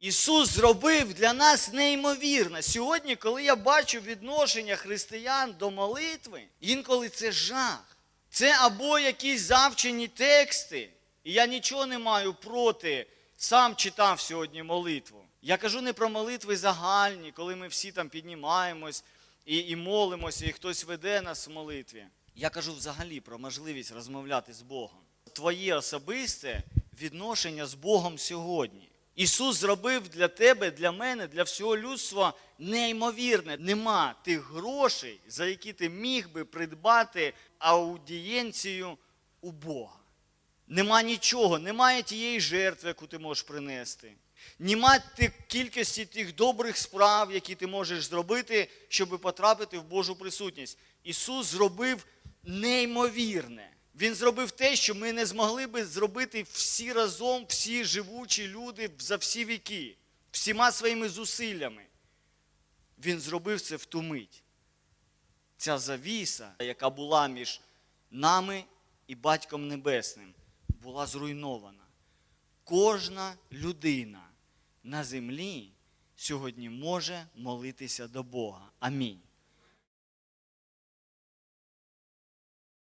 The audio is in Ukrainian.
Ісус зробив для нас неймовірне. Сьогодні, коли я бачу відношення християн до молитви, інколи це жах. Це або якісь завчені тексти, і я нічого не маю проти. Сам читав сьогодні молитву. Я кажу не про молитви загальні, коли ми всі там піднімаємось і, і молимося, і хтось веде нас в молитві. Я кажу взагалі про можливість розмовляти з Богом. Твоє особисте відношення з Богом сьогодні. Ісус зробив для тебе, для мене, для всього людства неймовірне. Нема тих грошей, за які ти міг би придбати аудієнцію у Бога. Нема нічого, немає тієї жертви, яку ти можеш принести. Нема тих кількості тих добрих справ, які ти можеш зробити, щоб потрапити в Божу присутність. Ісус зробив неймовірне. Він зробив те, що ми не змогли би зробити всі разом, всі живучі люди за всі віки, всіма своїми зусиллями. Він зробив це в ту мить. Ця завіса, яка була між нами і Батьком Небесним, була зруйнована. Кожна людина на землі сьогодні може молитися до Бога. Амінь.